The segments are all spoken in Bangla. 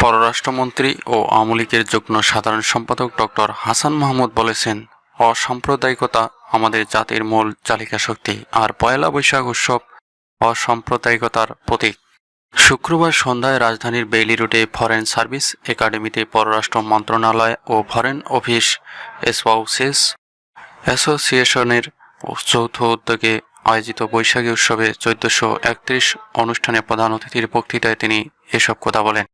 পররাষ্ট্রমন্ত্রী ও আওয়ামী লীগের যুগ্ম সাধারণ সম্পাদক ডক্টর হাসান মাহমুদ বলেছেন, অসাম্প্রদায়িকতা আমাদের জাতির মূল চালিকা শক্তি আর পয়লা বৈশাখ উৎসব অসাম্প্রদায়িকতার প্রতীক। শুক্রবার সন্ধ্যায় রাজধানীর বেইলি রোডে ফরেন সার্ভিস একাডেমিতে পররাষ্ট্র মন্ত্রণালয় ও ফরেন অফিস স্পাউসেস অ্যাসোসিয়েশনের যৌথ উদ্যোগে আয়োজিত বৈশাখী উৎসবে চোদ্দশো একত্রিশ অনুষ্ঠানে প্রধান অতিথির বক্তৃতায় তিনি এসব কথা বলেন।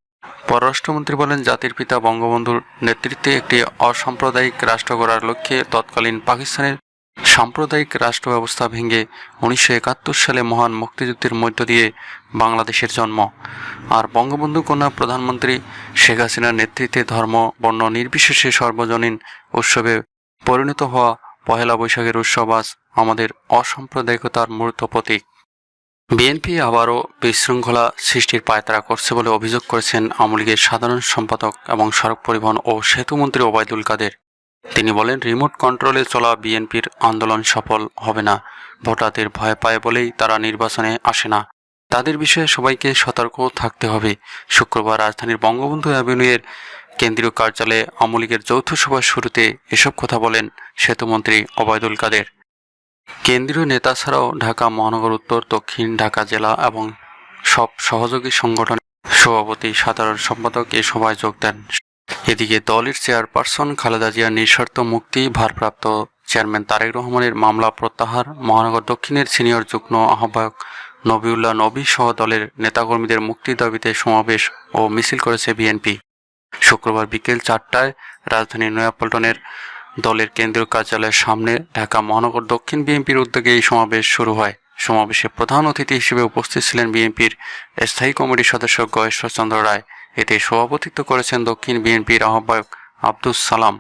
পররাষ্ট্রমন্ত্রী বলেন, জাতির পিতা বঙ্গবন্ধুর নেতৃত্বে একটি অসাম্প্রদায়িক রাষ্ট্র গড়ার লক্ষ্যে তৎকালীন পাকিস্তানের সাম্প্রদায়িক রাষ্ট্র ব্যবস্থা ভেঙে উনিশশো একাত্তর সালে মহান মুক্তিযুদ্ধের মধ্য দিয়ে বাংলাদেশের জন্ম। আর বঙ্গবন্ধু কন্যা প্রধানমন্ত্রী শেখ হাসিনার নেতৃত্বে ধর্ম, বর্ণ নির্বিশেষে সর্বজনীন উৎসবে পরিণত হওয়া পহেলা বৈশাখের উৎসব আজ আমাদের অসাম্প্রদায়িকতার মূর্ত প্রতীক। বিএনপি আবারও বিশৃঙ্খলা সৃষ্টির পায়তারা করছে বলে অভিযোগ করেছেন আওয়ামী লীগের সাধারণ সম্পাদক এবং সড়ক পরিবহন ও সেতুমন্ত্রী ওবায়দুল কাদের। তিনি বলেন, রিমোট কন্ট্রোলে চলা বিএনপির আন্দোলন সফল হবে না। ভোটারদের ভয় পায় বলেই তারা নির্বাচনে আসে না। তাদের বিষয়ে সবাইকে সতর্ক থাকতে হবে। শুক্রবার রাজধানীর বঙ্গবন্ধু অ্যাভিনিউয়ের কেন্দ্রীয় কার্যালয়ে আওয়ামী লীগের যৌথ সভার শুরুতে এসব কথা বলেন সেতুমন্ত্রী ওবায়দুল কাদের। কেন্দ্রীয় নেতা ছাড়াও ঢাকা মহানগর উত্তর, দক্ষিণ ঢাকা জেলা এবং সব সহযোগী সংগঠনের সভাপতি, সাধারণ সম্পাদক এ সভায় যোগ দেন। এদিকে দলের চেয়ারপারসন খালেদা জিয়ার নিঃশর্ত মুক্তি, ভারপ্রাপ্ত চেয়ারম্যান তারেক রহমানের মামলা প্রত্যাহার, মহানগর দক্ষিণের সিনিয়র যুগ্ম আহ্বায়ক নবিউল্লাহ নবী সহ দলের নেতাকর্মীদের মুক্তির দাবিতে সমাবেশ ও মিছিল করেছে বিএনপি। শুক্রবার বিকেল চারটায় রাজধানীর নয়াপল্টনের দলের কেন্দ্রীয় কার্যালয়ের সামনে ঢাকা মহানগর দক্ষিণ বিএনপির উদ্যোগে এই সমাবেশ শুরু হয়। সমাবেশে প্রধান অতিথি হিসেবে উপস্থিত ছিলেন বিএনপির স্থায়ী কমিটির সদস্য গয়েশ্বরচন্দ্র রায়। এতে সভাপতিত্ব করেছেন দক্ষিণ বিএনপির আহ্বায়ক আব্দুস সালাম।